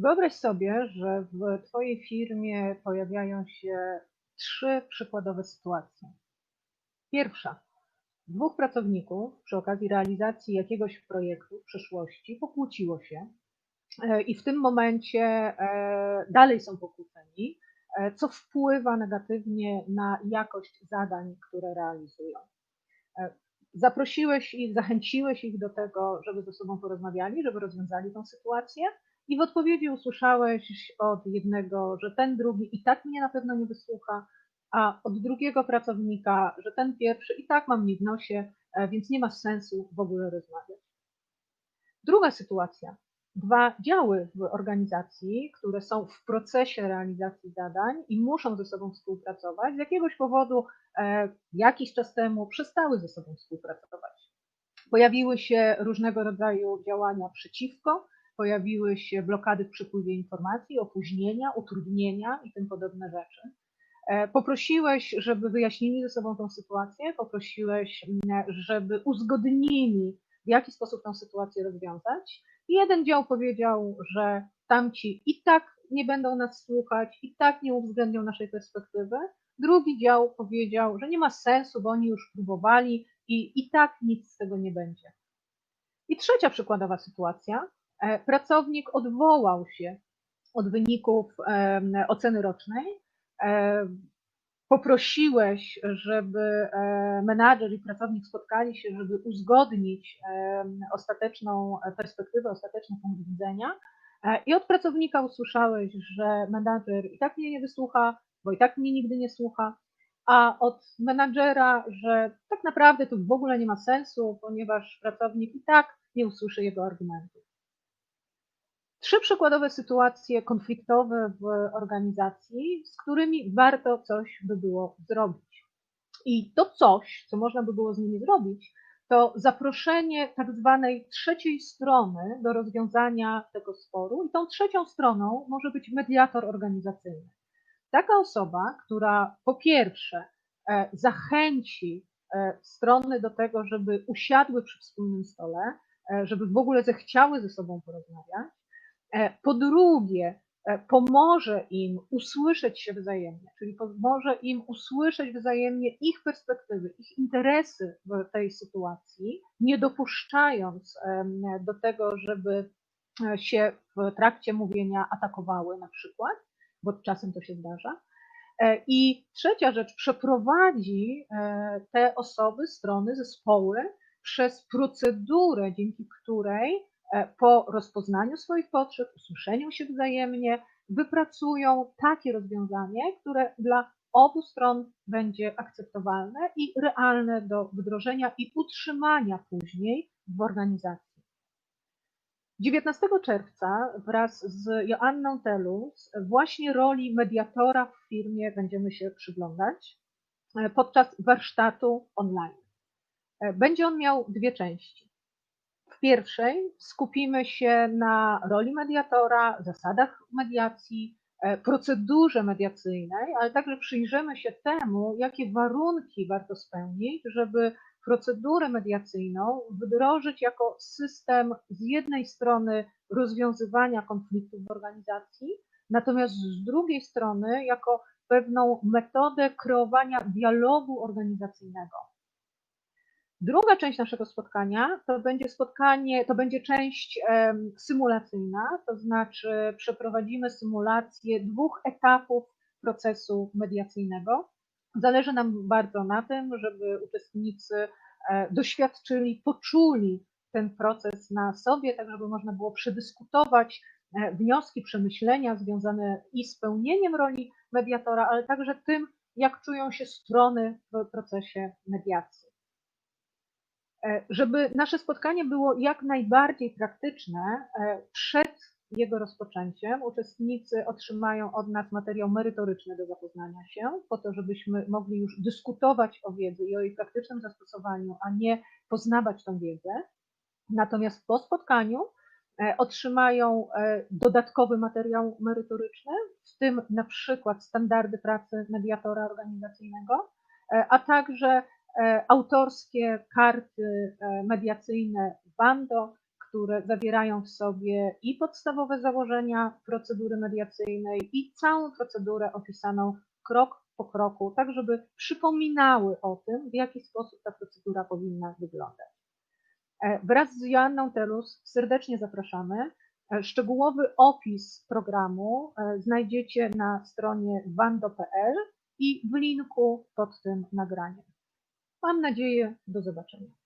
Wyobraź sobie, że w Twojej firmie pojawiają się trzy przykładowe sytuacje. Pierwsza. Dwóch pracowników przy okazji realizacji jakiegoś projektu w przeszłości pokłóciło się e, i w tym momencie e, dalej są pokłóceni, e, co wpływa negatywnie na jakość zadań, które realizują. Zaprosiłeś ich, zachęciłeś ich do tego, żeby ze sobą porozmawiali, żeby rozwiązali tę sytuację, i w odpowiedzi usłyszałeś od jednego, że ten drugi i tak mnie na pewno nie wysłucha, a od drugiego pracownika, że ten pierwszy i tak mam mnie w nosie, e, więc nie ma sensu w ogóle rozmawiać. Druga sytuacja. Dwa działy w organizacji, które są w procesie realizacji zadań i muszą ze sobą współpracować, z jakiegoś powodu e, jakiś czas temu przestały ze sobą współpracować. Pojawiły się różnego rodzaju działania przeciwko, pojawiły się blokady w przepływie informacji, opóźnienia, utrudnienia i tym podobne rzeczy. E, poprosiłeś, żeby wyjaśnili ze sobą tą sytuację, poprosiłeś, żeby uzgodnili, w jaki sposób tę sytuację rozwiązać. I jeden dział powiedział, że tamci i tak nie będą nas słuchać, i tak nie uwzględnią naszej perspektywy. Drugi dział powiedział, że nie ma sensu, bo oni już próbowali i i tak nic z tego nie będzie. I trzecia przykładowa sytuacja. E, pracownik odwołał się od wyników oceny rocznej poprosiłeś, żeby e, menadżer i pracownik spotkali się, żeby uzgodnić ostateczną perspektywę, ostateczny punkt widzenia. E, I od pracownika usłyszałeś, że menadżer i tak mnie nie wysłucha, bo i tak mnie nigdy nie słucha, a od menadżera, że tak naprawdę to w ogóle nie ma sensu, ponieważ pracownik i tak nie usłyszy jego argumentów. Trzy przykładowe sytuacje konfliktowe w organizacji, z którymi warto coś by było zrobić. I to coś, co można by było z nimi zrobić, to zaproszenie tak zwanej trzeciej strony do rozwiązania tego sporu. I tą trzecią stroną może być mediator organizacyjny. Taka osoba, która po pierwsze e, zachęci e, strony do tego, żeby usiadły przy wspólnym stole, e, żeby w ogóle zechciały ze sobą porozmawiać, po drugie, e, pomoże im usłyszeć się wzajemnie, czyli pomoże im usłyszeć wzajemnie ich perspektywy, ich interesy w tej sytuacji, nie dopuszczając do tego, żeby e, się w trakcie mówienia atakowały na przykład, bo czasem to się zdarza. I trzecia rzecz, przeprowadzi te osoby, strony, zespoły przez procedurę, dzięki której E, po rozpoznaniu swoich potrzeb, usłyszeniu się wzajemnie, wypracują takie rozwiązanie, które dla obu stron będzie akceptowalne i realne do wdrożenia i utrzymania później w organizacji. 19 czerwca wraz z Joanną Telus właśnie roli mediatora w firmie będziemy się przyglądać e, podczas warsztatu online. E, będzie on miał dwie części. Pierwszej skupimy się na roli mediatora, zasadach mediacji, e, procedurze mediacyjnej, ale także przyjrzymy się temu, jakie warunki warto spełnić, żeby procedurę mediacyjną wdrożyć jako system z jednej strony rozwiązywania konfliktów w organizacji, natomiast z drugiej strony jako pewną metodę kreowania dialogu organizacyjnego. Druga część naszego spotkania to będzie spotkanie, to będzie część symulacyjna, to znaczy przeprowadzimy symulację dwóch etapów procesu mediacyjnego. Zależy nam bardzo na tym, żeby uczestnicy e, doświadczyli, poczuli ten proces na sobie, tak żeby można było przedyskutować e, wnioski, przemyślenia związane i z pełnieniem roli mediatora, ale także tym, jak czują się strony w procesie mediacji. E, żeby nasze spotkanie było jak najbardziej praktyczne, e, przed jego rozpoczęciem uczestnicy otrzymają od nas materiał merytoryczny do zapoznania się, po to, żebyśmy mogli już dyskutować o wiedzy i o jej praktycznym zastosowaniu, a nie poznawać tą wiedzę. Natomiast po spotkaniu e, otrzymają dodatkowy materiał merytoryczny, w tym na przykład standardy pracy mediatora organizacyjnego, a także autorskie karty e, mediacyjne Wando, które zawierają w sobie i podstawowe założenia procedury mediacyjnej, i całą procedurę opisaną krok po kroku, tak żeby przypominały o tym, w jaki sposób ta procedura powinna wyglądać. E, wraz z Joanną Telus serdecznie zapraszamy. E, szczegółowy opis programu e, znajdziecie na stronie wando.pl i w linku pod tym nagraniem. Mam nadzieję, do zobaczenia.